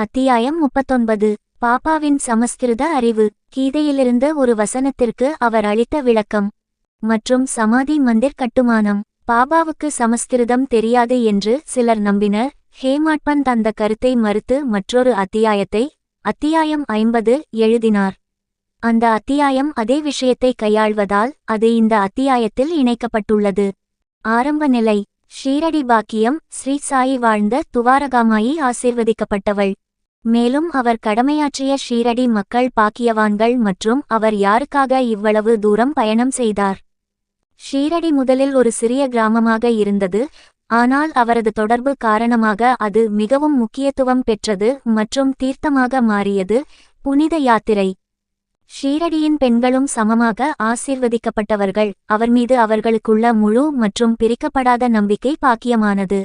அத்தியாயம் முப்பத்தொன்பது. பாப்பாவின் சமஸ்கிருத அறிவு. கீதையிலிருந்த ஒரு வசனத்திற்கு அவர் அளித்த விளக்கம். மற்றும் சமாதி மந்திர் கட்டுமானம். பாபாவுக்கு சமஸ்கிருதம் தெரியாது என்று சிலர் நம்பினர். ஹேமாட்பந்த் அந்த கருத்தை மறுத்து மற்றொரு அத்தியாயத்தை அத்தியாயம் ஐம்பது எழுதினார். அந்த அத்தியாயம் அதே விஷயத்தை கையாள்வதால் அது இந்த அத்தியாயத்தில் இணைக்கப்பட்டுள்ளது. ஆரம்ப நிலை. ஷீரடி பாக்கியம் ஸ்ரீ சாயி வாழ்ந்த துவாரகாமாயி ஆசீர்வதிக்கப்பட்டவள். மேலும் அவர் கடமையாற்றிய ஷீரடி மக்கள் பாக்கியவான்கள் மற்றும் அவர் யாருக்காக இவ்வளவு தூரம் பயணம் செய்தார்? ஷீரடி முதலில் ஒரு சிறிய கிராமமாக இருந்தது. ஆனால் அவரது தொடர்பு காரணமாக அது மிகவும் முக்கியத்துவம் பெற்றது மற்றும் தீர்த்தமாக மாறியது. புனித யாத்திரை. ஷீரடியின் பெண்களும் சமமாக ஆசீர்வதிக்கப்பட்டவர்கள். அவர் மீது அவர்களுக்குள்ள முழு மற்றும் பிரிக்கப்படாத நம்பிக்கை பாக்கியமானது.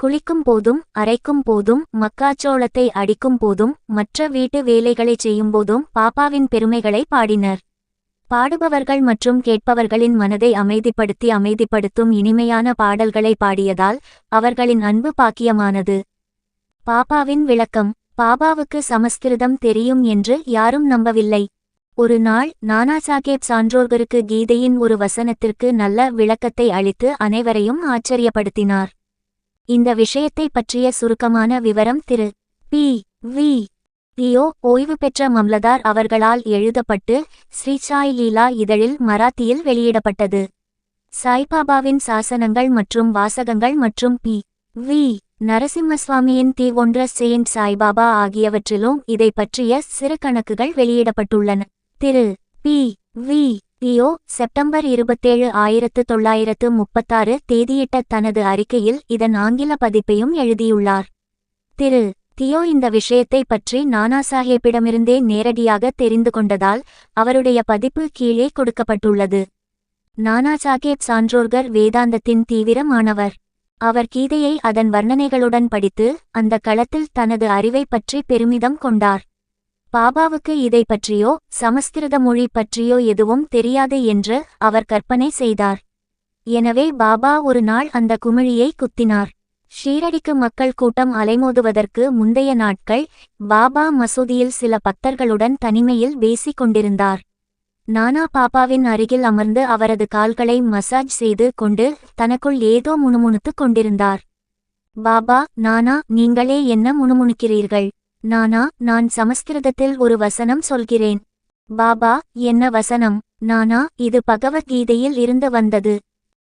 குளிக்கும் போதும் அரைக்கும் போதும் மக்காச்சோளத்தை அடிக்கும் போதும் மற்ற வீட்டு வேலைகளைச் செய்யும்போதும் பாப்பாவின் பெருமைகளை பாடினர். பாடுபவர்கள் மற்றும் கேட்பவர்களின் மனதை அமைதிப்படுத்தி அமைதிப்படுத்தும் இனிமையான பாடல்களை பாடியதால் அவர்களின் அன்பு பாக்கியமானது. பாப்பாவின் விளக்கம் பாபாவுக்கு சமஸ்கிருதம் தெரியும் என்று யாரும் நம்பவில்லை. ஒரு நாள் நானா சாஹேப் சான்றோர்களுக்கு கீதையின் ஒரு வசனத்திற்கு நல்ல விளக்கத்தை அளித்து அனைவரையும் ஆச்சரியப்படுத்தினார். இந்த விஷயத்தை பற்றிய சுருக்கமான விவரம் திரு. பி. வி. லியோ ஓய்வு பெற்ற மம்லதார் அவர்களால் எழுதப்பட்டு ஸ்ரீசாய் லீலா இதழில் மராத்தியில் வெளியிடப்பட்டது. சாய்பாபாவின் சாசனங்கள் மற்றும் வாசகங்கள் மற்றும் பி. வி. நரசிம்மசுவாமியின் தீ ஒன்ற செயின்ட் சாய்பாபா ஆகியவற்றிலும் இதை பற்றிய சிறு கணக்குகள் வெளியிடப்பட்டுள்ளன. திரு. பி. வி. லியோ செப்டம்பர் இருபத்தேழு ஆயிரத்து தொள்ளாயிரத்து முப்பத்தாறு தேதியிட்ட தனது அறிக்கையில் இதன் ஆங்கில பதிப்பையும் எழுதியுள்ளார். திரு. தியோ இந்த விஷயத்தை பற்றி நானா சாஹேப்பிடமிருந்தே நேரடியாக தெரிந்து கொண்டதால் அவருடைய பதிப்பு கீழே கொடுக்கப்பட்டுள்ளது. நானா சாஹேப் சான்றோர்கர் வேதாந்தத்தின் தீவிரமானவர். அவர் கீதையை அதன் வர்ணனைகளுடன் படித்து அந்த களத்தில் தனது அறிவை பற்றி பெருமிதம் கொண்டார். பாபாவுக்கு இதை பற்றியோ சமஸ்கிருத மொழி பற்றியோ எதுவும் தெரியாது என்று அவர் கற்பனை செய்தார். எனவே பாபா ஒரு நாள் அந்த குமிழியை குத்தினார். ஷீரடிக்கு மக்கள் கூட்டம் அலைமோதுவதற்கு முந்தைய நாட்கள் பாபா மசூதியில் சில பக்தர்களுடன் தனிமையில் பேசிக் கொண்டிருந்தார். நானா பாப்பாவின் அருகில் அமர்ந்து அவரது கால்களை மசாஜ் செய்து கொண்டு தனக்குள் ஏதோ முணுமுணுத்துக் கொண்டிருந்தார். பாபா நானா நீங்களே என்ன முணுமுணுக்கிறீர்கள்? நானா நான் சமஸ்கிருதத்தில் ஒரு வசனம் சொல்கிறேன். பாபா என்ன வசனம்? நானா இது பகவத்கீதையில் இருந்து வந்தது.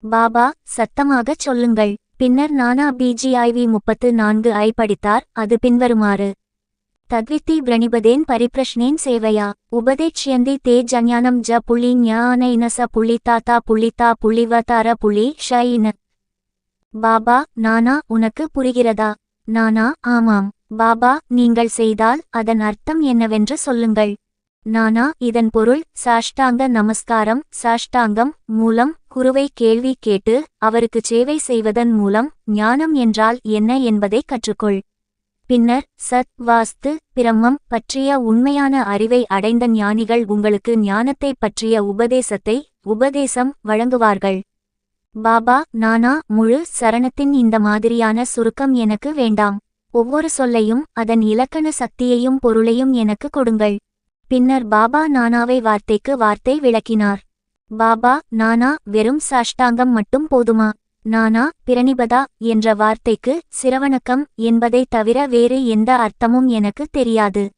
பாபா சத்தமாகச் சொல்லுங்கள். பின்னர் நானா பிஜிஐவி முப்பத்து நான்கு ஐ படித்தார் அது பின்வருமாறு. தத்வித்தி பிரணிபதேன் பரிப்ரஷ்னேன் சேவையா. உபதேட்சியந்தி தே ஜஞானம் ஜ புள்ளி ஞான ச புள்ளி தாத்தா புள்ளி தா புள்ளி வதார புள்ளி ஷயின பாபா நானா உனக்கு புரிகிறதா? நானா ஆமாம். பாபா நீங்கள் செய்தால் அதன் அர்த்தம் என்னவென்று சொல்லுங்கள். நானா இதன் பொருள் சாஷ்டாங்க நமஸ்காரம் சாஷ்டாங்கம் மூலம் குருவை கேள்வி கேட்டு அவருக்கு சேவை செய்வதன் மூலம் ஞானம் என்றால் என்ன என்பதை கற்றுக்கொள். பின்னர் சத் வாஸ்து பிரம்மம் பற்றிய உண்மையான அறிவை அடைந்த ஞானிகள் உங்களுக்கு ஞானத்தைப் பற்றிய உபதேசத்தை உபதேசம் வழங்குவார்கள். பாபா நானா முழு சரணத்தின் இந்த மாதிரியான சுருக்கம் எனக்கு வேண்டாம். ஒவ்வொரு சொல்லையும் அதன் இலக்கண சக்தியையும் பொருளையும் எனக்கு கொடுங்கள். பின்னர் பாபா நானாவை வார்த்தைக்கு வார்த்தை விளக்கினார். பாபா நானா வெறும் சாஷ்டாங்கம் மட்டும் போதுமா? நானா பிரணிபதா என்ற வார்த்தைக்கு சிரவணக்கம் என்பதை தவிர வேறு எந்த அர்த்தமும் எனக்கு தெரியாது.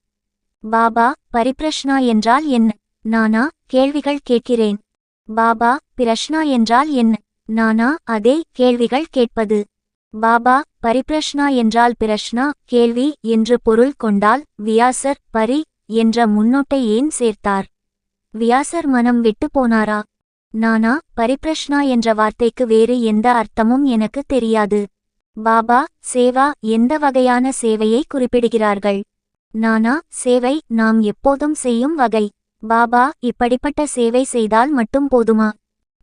பாபா பரிப்ரஷ்னா என்றால் என்ன? நானா கேள்விகள் கேட்கிறேன். பாபா பிரஷ்னா என்றால் என்ன? நானா அதே கேள்விகள் கேட்பது. பாபா பரிப்ரஷ்னா என்றால் பிரஷ்னா கேள்வி என்று பொருள் கொண்டால் வியாசர் பரி என்ற முன்னோட்டை ஏன் சேர்த்தார்? வியாசர் மனம் விட்டு போனாரா? நானா பரிப்ரஷ்னா என்ற வார்த்தைக்கு வேறு எந்த அர்த்தமும் எனக்கு தெரியாது. பாபா சேவா எந்த வகையான சேவையை குறிப்பிடுகிறார்கள்? நானா சேவை நாம் எப்போதும் செய்யும் வகை. பாபா இப்படிப்பட்ட சேவை செய்தால் மட்டும் போதுமா?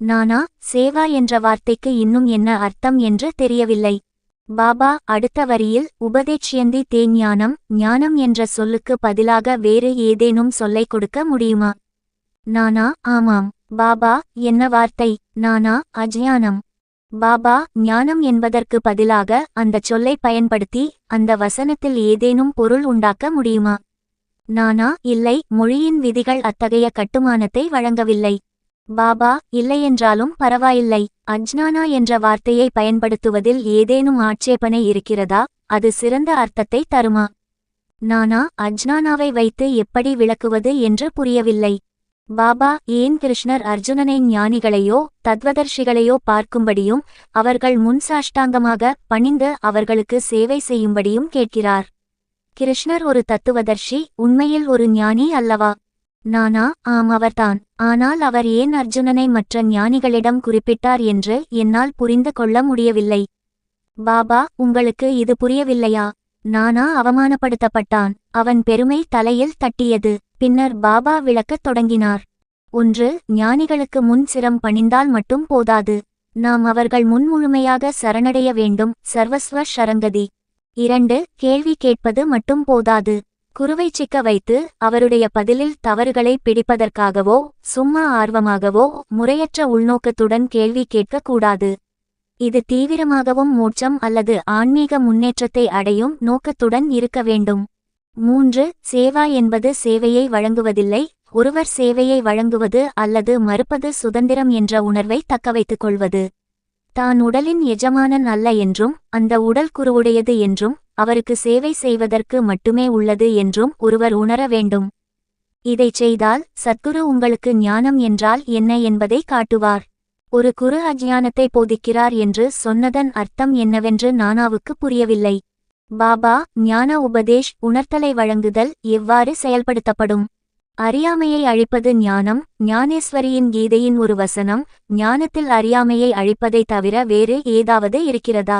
நானா சேவா என்ற வார்த்தைக்கு இன்னும் என்ன அர்த்தம் என்று தெரியவில்லை. பாபா அடுத்த வரியில் உபதேட்சியந்தி தே ஞானம் ஞானம் என்ற சொல்லுக்கு பதிலாக வேறு ஏதேனும் சொல்லை கொடுக்க முடியுமா? நானா ஆமாம். பாபா என்ன வார்த்தை? நானா அஜ்ஞானம். பாபா ஞானம் என்பதற்கு பதிலாக அந்தச் சொல்லை பயன்படுத்தி அந்த வசனத்தில் ஏதேனும் பொருள் உண்டாக்க முடியுமா? நானா இல்லை. மொழியின் விதிகள் அத்தகைய கட்டுமானத்தை வழங்கவில்லை. பாபா இல்லையென்றாலும் பரவாயில்லை. அஜ்னானா என்ற வார்த்தையை பயன்படுத்துவதில் ஏதேனும் ஆட்சேபனை இருக்கிறதா? அது சிறந்த அர்த்தத்தை தருமா? நானா அஜ்னானாவை வைத்து எப்படி விளக்குவது என்று புரியவில்லை. பாபா ஏன் கிருஷ்ணர் அர்ஜுனனை ஞானிகளையோ தத்வதர்ஷிகளையோ பார்க்கும்படியும் அவர்கள் முன் சாஷ்டாங்கமாக பணிந்து அவர்களுக்கு சேவை செய்யும்படியும் கேட்கிறார். கிருஷ்ணர் ஒரு தத்துவதர்ஷி உண்மையில் ஒரு ஞானி அல்லவா? நானா? ஆம் அவர்தான். ஆனால் அவர் ஏன் அர்ஜுனனை மற்ற ஞானிகளிடம் குறிப்பிட்டார் என்று என்னால் புரிந்து கொள்ள முடியவில்லை. பாபா உங்களுக்கு இது புரியவில்லையா? நானா அவமானப்படுத்தப்பட்டான். அவன் பெருமை தலையில் தட்டியது. பின்னர் பாபா விளக்கத் தொடங்கினார். ஒன்று ஞானிகளுக்கு முன் சிரம் பணிந்தால் மட்டும் போதாது. நாம் அவர்கள் முன்முழுமையாக சரணடைய வேண்டும். சர்வஸ்வ ஷரங்கதி. இரண்டு கேள்வி கேட்பது மட்டும் போதாது. குருவை சிக்க வைத்து அவருடைய பதிலில் தவறுகளை பிடிப்பதற்காகவோ சும்மா ஆர்வமாகவோ முறையற்ற உள்நோக்கத்துடன் கேள்வி கேட்கக்கூடாது. இது தீவிரமாகவும் மூச்சம் அல்லது ஆன்மீக முன்னேற்றத்தை அடையும் நோக்கத்துடன் இருக்க வேண்டும். மூன்று சேவா என்பது சேவையை வழங்குவதில்லை ஒருவர் சேவையை வழங்குவது அல்லது மறுப்பது சுதந்திரம் என்ற உணர்வை தக்கவைத்துக் கொள்வது. தான் உடலின் எஜமானன் அல்ல என்றும் அந்த உடல் குருவுடையது என்றும் அவருக்கு சேவை செய்வதற்கு மட்டுமே உள்ளது என்றும் ஒருவர் உணர வேண்டும். இதைச் செய்தால் சத்குரு உங்களுக்கு ஞானம் என்றால் என்ன என்பதை காட்டுவார். ஒரு குரு அஜ்ஞானத்தை போதிக்கிறார் என்று சொன்னதன் அர்த்தம் என்னவென்று நானாவுக்கு புரியவில்லை. பாபா ஞான உபதேஷ் உணர்த்தலை வழங்குதல் எவ்வாறு செயல்படுத்தப்படும்? அறியாமையை அழிப்பது ஞானம் ஞானேஸ்வரியின் கீதையின் ஒரு வசனம் ஞானத்தில் அறியாமையை அழிப்பதை தவிர வேறு ஏதாவது இருக்கிறதா?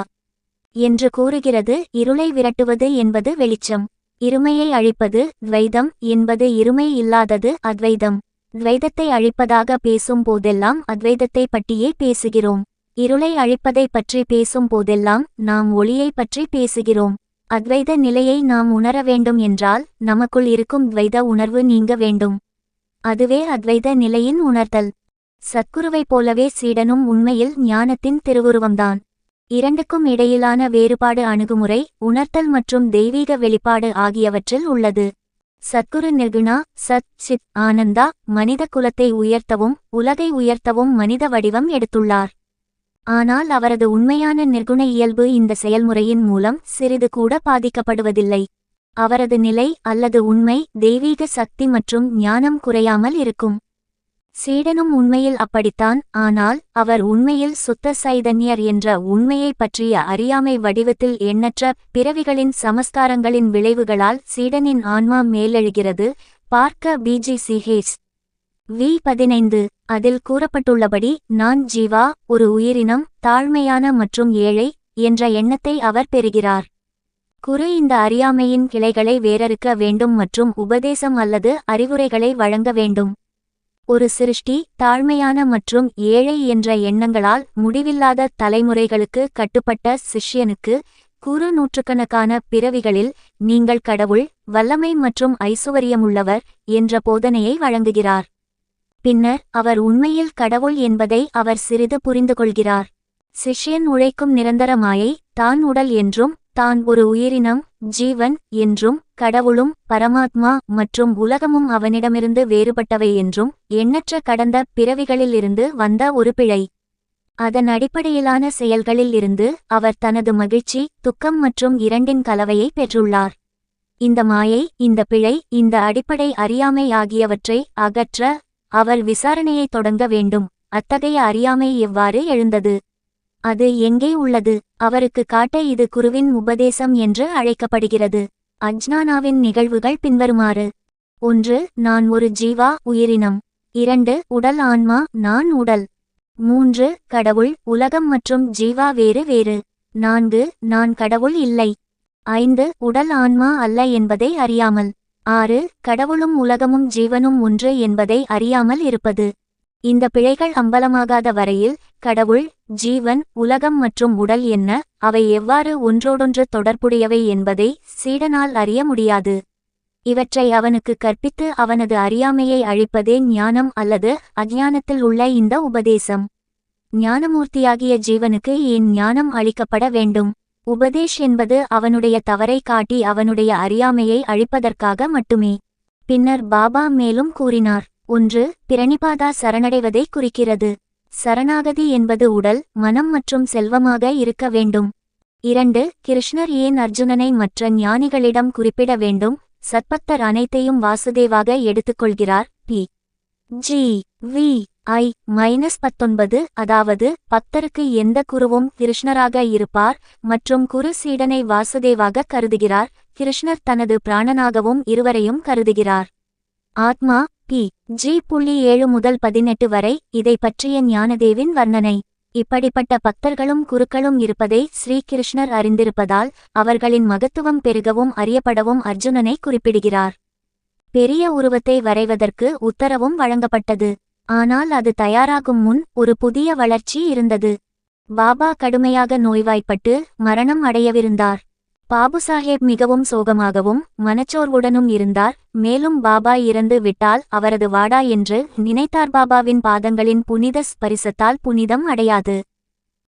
என்று கூறுகிறது இருளை விரட்டுவது என்பது வெளிச்சம். இருமையை அழிப்பது துவைதம் என்பது இருமை இல்லாதது அத்வைதம். துவைதத்தை அழிப்பதாக பேசும் போதெல்லாம் அத்வைதத்தை பற்றியே பேசுகிறோம். இருளை அழிப்பதை பற்றி பேசும் போதெல்லாம் நாம் ஒளியை பற்றி பேசுகிறோம். அத்வைத நிலையை நாம் உணர வேண்டும் என்றால் நமக்குள் இருக்கும் துவைத உணர்வு நீங்க வேண்டும். அதுவே அத்வைத நிலையின் உணர்தல். சத்குருவைப் போலவே சீடனும் உண்மையில் ஞானத்தின் திருவுருவம்தான். இரண்டுக்கும் இடையிலான வேறுபாடு அணுகுமுறை உணர்த்தல் மற்றும் தெய்வீக வெளிப்பாடு ஆகியவற்றில் உள்ளது. சத்குரு நிர்குணா சத் சித் ஆனந்தா மனித குலத்தை உயர்த்தவும் உலகை உயர்த்தவும் மனித வடிவம் எடுத்துள்ளார். ஆனால் அவரது உண்மையான நிர்குண இயல்பு இந்த செயல்முறையின் மூலம் சிறிது கூட பாதிக்கப்படுவதில்லை. அவரது நிலை அல்லது உண்மை தெய்வீக சக்தி மற்றும் ஞானம் குறையாமல் இருக்கும். சீடனும் உண்மையில் அப்படித்தான் ஆனால் அவர் உண்மையில் சுத்த சைதன்யர் என்ற உண்மையை பற்றிய அறியாமை வடிவத்தில் எண்ணற்ற பிறவிகளின் சமஸ்காரங்களின் விளைவுகளால் சீடனின் ஆன்மா மேலெழுகிறது. பார்க்க பிஜிசிஹேஸ் வி. பதினைந்து. அதில் கூறப்பட்டுள்ளபடி நான் ஜீவா ஒரு உயிரினம் தாழ்மையான மற்றும் ஏழை என்ற எண்ணத்தை அவர் பெறுகிறார். குரு இந்த அறியாமையின் கிளைகளை வேறறுக்க வேண்டும் மற்றும் உபதேசம் அல்லது அறிவுரைகளை வழங்க வேண்டும். ஒரு சிருஷ்டி தாழ்மையான மற்றும் ஏழை என்ற எண்ணங்களால் முடிவில்லாத தலைமுறைகளுக்கு கட்டுப்பட்ட சிஷ்யனுக்கு குறு நூற்றுக்கணக்கான பிறவிகளில் நீங்கள் கடவுள் வல்லமை மற்றும் ஐசுவரியமுள்ளவர் என்ற போதனையை வழங்குகிறார். பின்னர் அவர் உண்மையில் கடவுள் என்பதை அவர் சிறிது புரிந்து கொள்கிறார் சிஷ்யன் உழைக்கும் நிரந்தர மாயை தான் உடல் என்றும் தான் ஒரு உயிரினம் ஜீவன் என்றும் கடவுளும் பரமாத்மா மற்றும் உலகமும் அவனிடமிருந்து வேறுபட்டவை என்றும் எண்ணற்ற கடந்த பிறவிகளிலிருந்து வந்த ஒரு பிழை. அதன் அடிப்படையிலான செயல்களில் இருந்து அவர் தனது மகிழ்ச்சி துக்கம் மற்றும் இரண்டின் கலவையை பெற்றுள்ளார். இந்த மாயை இந்த பிழை இந்த அடிப்படை அறியாமை ஆகியவற்றை அகற்ற அவள் விசாரணையை தொடங்க வேண்டும். அத்தகைய அறியாமை எவ்வாறு எழுந்தது? அது எங்கே உள்ளது? அவருக்கு காட்ட இது குருவின் உபதேசம் என்று அழைக்கப்படுகிறது. அஜ்னானாவின் நிகழ்வுகள் பின்வருமாறு. ஒன்று நான் ஒரு ஜீவா உயிரினம். இரண்டு உடல் ஆன்மா நான் உடல். மூன்று கடவுள் உலகம் மற்றும் ஜீவா வேறு வேறு. நான்கு நான் கடவுள் இல்லை. ஐந்து உடல் ஆன்மா அல்ல என்பதை அறியாமல். ஆறு கடவுளும் உலகமும் ஜீவனும் ஒன்று என்பதை அறியாமல் இருப்பது. இந்த பிழைகள் அம்பலமாகாத வரையில் கடவுள் ஜீவன் உலகம் மற்றும் உடல் என்ன அவை எவ்வாறு ஒன்றோடொன்று தொடர்புடையவை என்பதை சீடனால் அறிய முடியாது. இவற்றை அவனுக்கு கற்பித்து அவனது அறியாமையை அழிப்பதே ஞானம் அல்லது அஜ்ஞானத்தில் உள்ள இந்த உபதேசம். ஞானமூர்த்தியாகிய ஜீவனுக்கு ஏன் ஞானம் அளிக்கப்பட வேண்டும்? உபதேஷ் என்பது அவனுடைய தவறை காட்டி அவனுடைய அறியாமையை அழிப்பதற்காக மட்டுமே. பின்னர் பாபா மேலும் கூறினார் ஒன்று பிரணிபாதா சரணடைவதை குறிக்கிறது. சரணாகதி என்பது உடல் மனம் மற்றும் செல்வமாக இருக்க வேண்டும். இரண்டு கிருஷ்ணர் ஏன் அர்ஜுனனை மற்ற ஞானிகளிடம் குறிப்பிட வேண்டும்? சத்பக்தர் அனைத்தையும் வாசுதேவாக எடுத்துக்கொள்கிறார். B. G. V. I minus பத்தொன்பது அதாவது பக்தருக்கு எந்த குருவும் கிருஷ்ணராக இருப்பார் மற்றும் குரு சீடனை வாசுதேவாக கருதுகிறார் கிருஷ்ணர் தனது பிராணனாகவும் இருவரையும் கருதுகிறார். ஆத்மா பி ஜி புள்ளி ஏழு முதல் பதினெட்டு வரை இதை பற்றிய ஞானதேவின் வர்ணனை. இப்படிப்பட்ட பக்தர்களும் குருக்களும் இருப்பதை ஸ்ரீகிருஷ்ணர் அறிந்திருப்பதால் அவர்களின் மகத்துவம் பெருகவும் அறியப்படவும் அர்ஜுனனை குறிப்பிடுகிறார். பெரிய உருவத்தை வரைவதற்கு உத்தரவும் வழங்கப்பட்டது. ஆனால் அது தயாராகும் முன் ஒரு புதிய வளர்ச்சி இருந்தது. பாபா கடுமையாக நோய்வாய்ப்பட்டு மரணம் அடையவிருந்தார். பாபு சாஹேப் மிகவும் சோகமாகவும் மனச்சோர்வுடனும் இருந்தார். மேலும் பாபா இறந்து விட்டால் அவரது வாடா என்று நினைத்தார். பாபாவின் பாதங்களின் புனித ஸ்பரிசத்தால் புனிதம் அடையாது.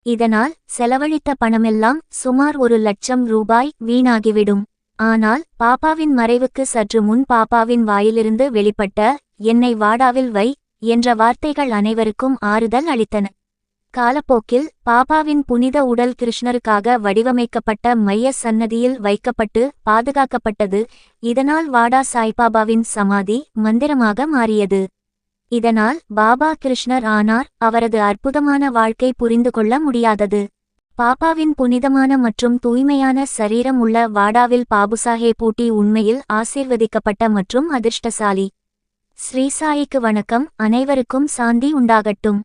இதனால் செலவழித்த பணமெல்லாம் சுமார் ஒரு லட்சம் ரூபாய் வீணாகிவிடும். ஆனால் பாப்பாவின் மறைவுக்கு சற்று முன் பாப்பாவின் வாயிலிருந்து வெளிப்பட்ட என்னை வாடாவில் வை என்ற வார்த்தைகள் அனைவருக்கும் ஆறுதல் அளித்தன. காலப்போக்கில் பாபாவின் புனித உடல் கிருஷ்ணருக்காக வடிவமைக்கப்பட்ட மைய சன்னதியில் வைக்கப்பட்டு பாதுகாக்கப்பட்டது இதனால் வாடா சாய்பாபாவின் சமாதி மந்திரமாக மாறியது. இதனால் பாபா கிருஷ்ணர் ஆனார் அவரது அற்புதமான வாழ்க்கை புரிந்து கொள்ள முடியாதது. பாபாவின் புனிதமான மற்றும் தூய்மையான சரீரம் உள்ள வாடாவில் பாபுசாஹே பூட்டி உண்மையில் ஆசீர்வதிக்கப்பட்ட மற்றும் அதிர்ஷ்டசாலி. ஸ்ரீசாயிக்கு வணக்கம். அனைவருக்கும் சாந்தி உண்டாகட்டும்.